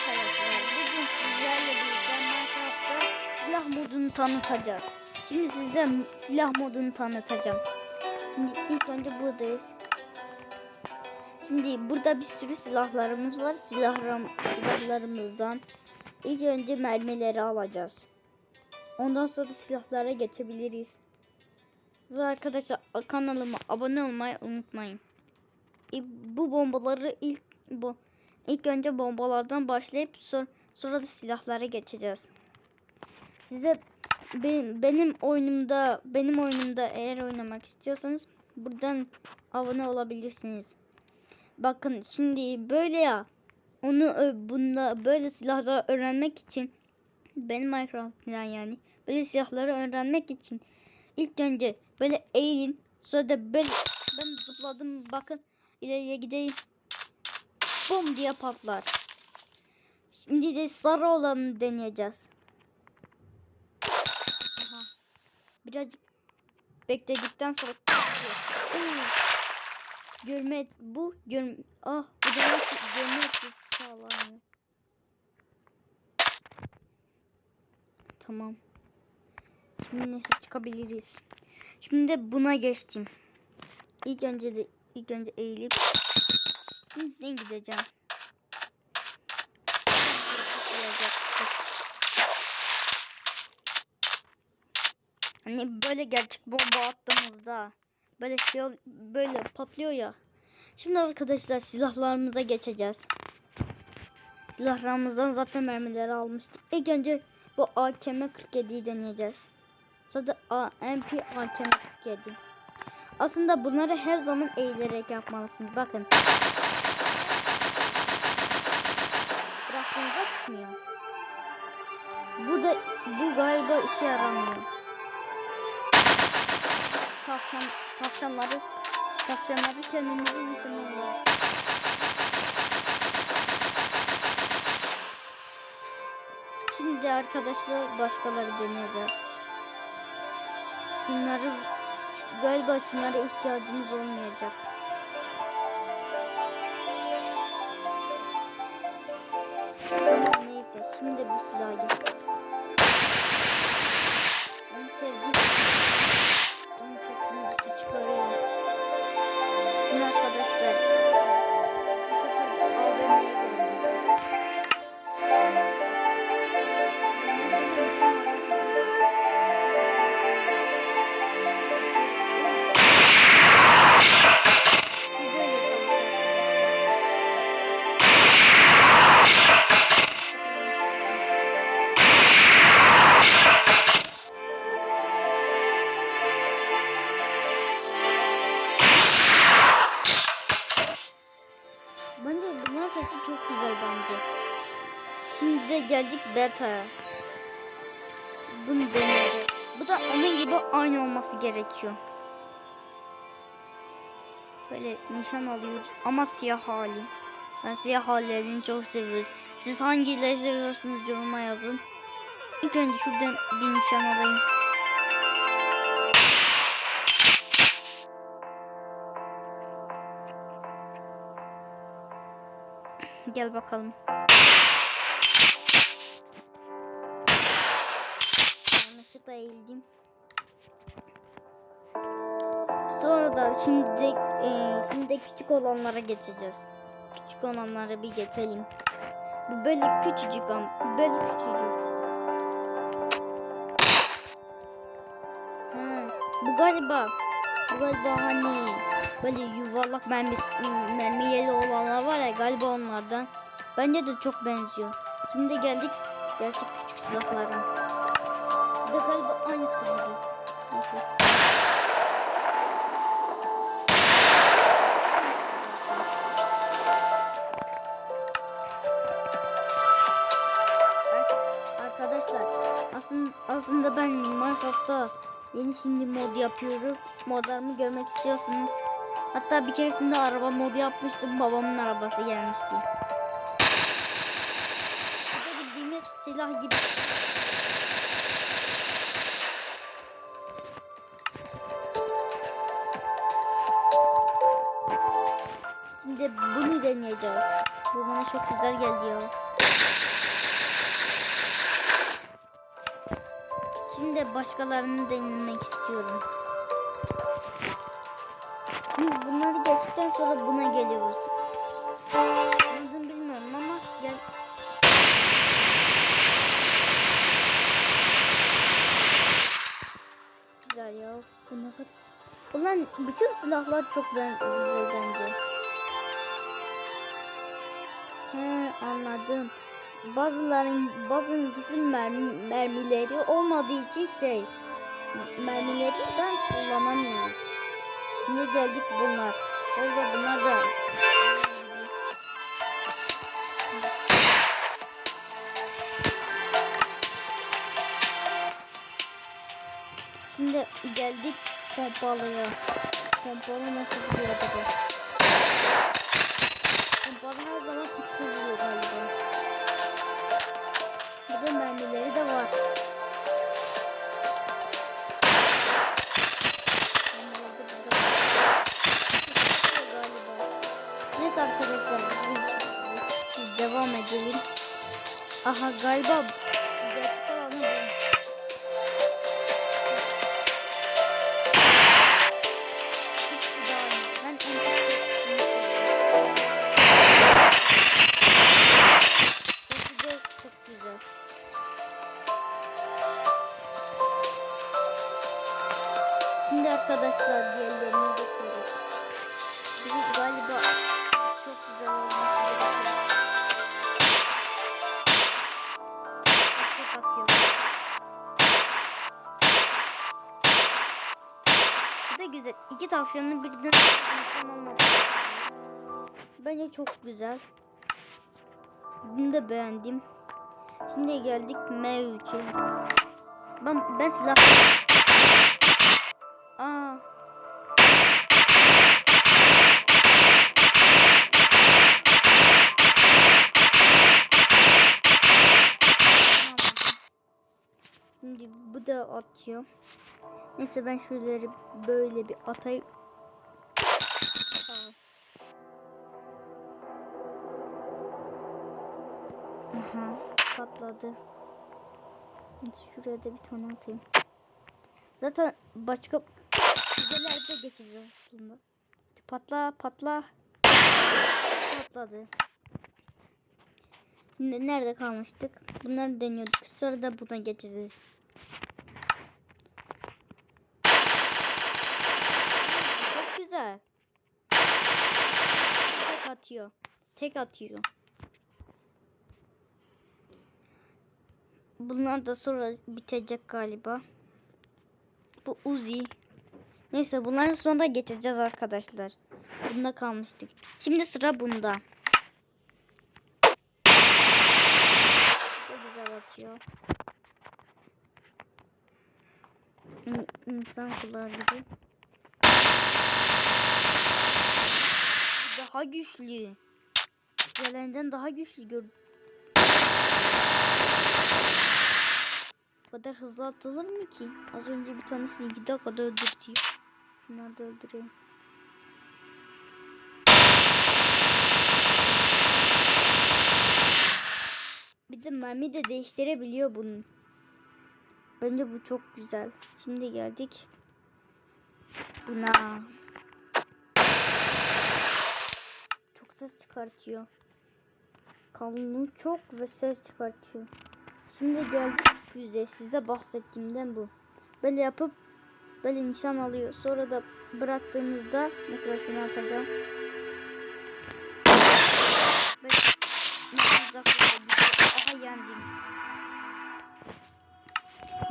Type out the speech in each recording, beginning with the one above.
Bugün sizlerle birlikte Minecraft'ta silah modunu tanıtacağız. Şimdi size silah modunu tanıtacağım. Şimdi ilk önce buradayız. Şimdi burada bir sürü silahlarımız var. Silahlarım, silahlarımızdan ilk önce mermileri alacağız. Ondan sonra silahlara geçebiliriz. Ve arkadaşlar kanalıma abone olmayı unutmayın. E, Bu bombaları ilk bu ilk önce bombalardan başlayıp sonra, sonra da silahlara geçeceğiz. Size benim, benim oyunumda benim oyunumda eğer oynamak istiyorsanız buradan abone olabilirsiniz. Bakın şimdi böyle ya onu bunda böyle silahları öğrenmek için benim Minecraft'tan yani böyle silahları öğrenmek için ilk önce böyle eğilin sonra da böyle ben zıpladım bakın ileriye gideyim bum diye patlar. Şimdi de sarı olanı deneyeceğiz. Aha. Birazcık bekledikten sonra. Görme bu görme ah bu ki görme sağlanıyor. Tamam. Şimdi neyse çıkabiliriz. Şimdi de buna geçtim. İlk önce de ilk önce eğilip Şimdi gideceğim. Hani böyle gerçek bomba attığımızda böyle şey böyle patlıyor ya. Şimdi arkadaşlar silahlarımıza geçeceğiz. Silahlarımızdan zaten mermileri almıştık. İlk önce bu AKM 47'yi deneyeceğiz. Sonra da AMP AKM 47. Aslında bunları her zaman eğilerek yapmalısınız. Bakın. Çıkmıyor. Bu da bu galiba işe yaramıyor. Tavşan, tavşanları tavşanları kendimize nişanlıyoruz. Şimdi arkadaşlar başkaları deneyeceğiz. Şunları galiba şunlara ihtiyacımız olmayacak. Şimdi bu Berta'ya. Bunu deneyeceğiz. Bu da onun gibi aynı olması gerekiyor. Böyle nişan alıyoruz ama siyah hali. Ben siyah hallerini çok seviyorum. Siz hangileri seviyorsunuz yoruma yazın. İlk önce şuradan bir nişan alayım. Gel bakalım. Yanlışlıkla eğildim. Sonra da şimdi de, e, şimdi de küçük olanlara geçeceğiz. Küçük olanlara bir geçelim. Bu böyle küçücük ama böyle küçücük. Ha, bu galiba bu galiba hani böyle yuvarlak mermi mermiyeli olanlar var ya galiba onlardan. Bence de çok benziyor. Şimdi geldik gerçek küçük silahlara. Da galiba aynısı gibi. Neyse. Ar- Arkadaşlar aslında aslında ben Minecraft'ta yeni şimdi mod yapıyorum. Modlarımı görmek istiyorsanız hatta bir keresinde araba modu yapmıştım. Babamın arabası gelmişti. Bildiğimiz silah gibi. yapacağız. Bu bana çok güzel geldi ya. Şimdi başkalarını denemek istiyorum. Şimdi bunları geçtikten sonra buna geliyoruz. Anladım bilmiyorum ama gel. Güzel ya. Bu kadar... Ulan bütün silahlar çok güzel bence. Anladım. Bazıların bazınkisi mermi, mermileri olmadığı için şey mermilerden kullanamıyoruz. Şimdi geldik bunlar. Galiba bunlar da Şimdi geldik pompalıya. Pompalı nasıl? Pompalı हाँ गाय da güzel. İki tavşanın birden olmadı. Bence çok güzel. Bunu da beğendim. Şimdi geldik M3'e. Ben, ben silah... Aa. Şimdi bu da atıyor. Neyse ben şuraları böyle bir atayım. Aha patladı. Şuraya da bir tane atayım. Zaten başka şeylerde geçeceğiz aslında. Patla patla. Patladı. Nerede kalmıştık? Bunları deniyorduk. Sonra da buna geçeceğiz. Çok güzel. Tek atıyor. Tek atıyor. Bunlar da sonra bitecek galiba. Bu Uzi. Neyse bunları sonra geçeceğiz arkadaşlar. Bunda kalmıştık. Şimdi sıra bunda. Çok güzel atıyor. İn insan kulağı gibi. Daha güçlü. Diğerlerinden daha güçlü gördüm. Bu kadar hızlı atılır mı ki? Az önce bir tanesini 2 dakikada öldürtüyor. Bunlar da öldürüyor. Bir de mermi de değiştirebiliyor bunun. Bence bu çok güzel. Şimdi geldik. Buna. Çok ses çıkartıyor. Kalınlığı çok ve ses çıkartıyor. Şimdi geldik füze. Size bahsettiğimden bu. Böyle yapıp böyle nişan alıyor. Sonra da bıraktığınızda mesela şunu atacağım. Aha yendim.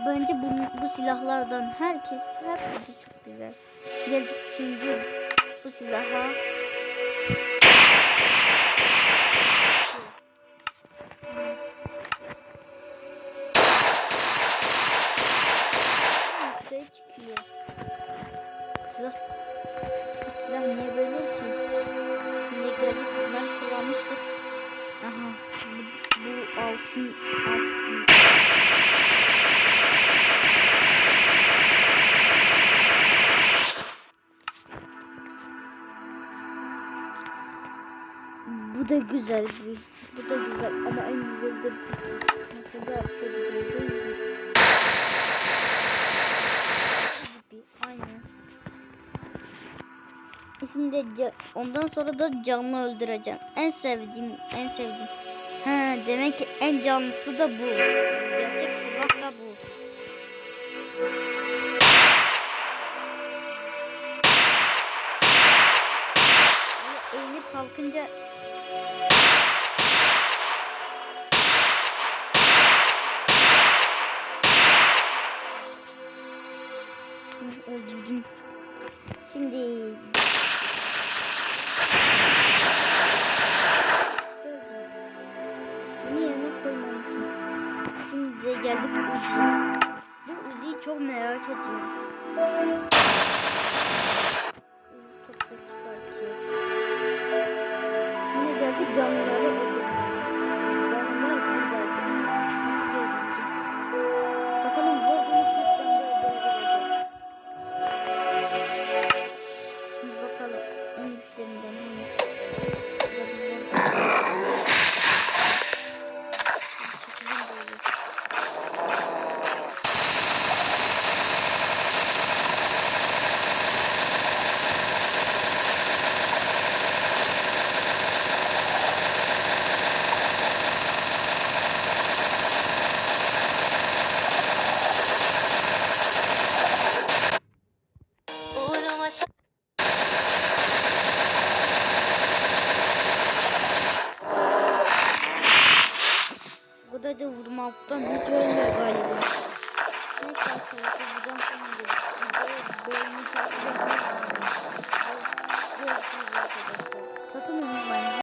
Bence bu, bu silahlardan herkes herkes de çok güzel. Geldik şimdi bu silaha. Bu altın altın. Bu da güzel bir. Bu da güzel ama en güzeli de. Mesela şöyle bir. Aynen. Şimdi ondan sonra da canlı öldüreceğim. En sevdiğim, en sevdiğim. Demek ki en canlısı da bu. Gerçek silah da bu. Böyle eğilip kalkınca öldürdüm. Şimdi Bu Uzi'yi çok merak ediyorum. Çok ses çıkartıyor. Şimdi geldik canlıları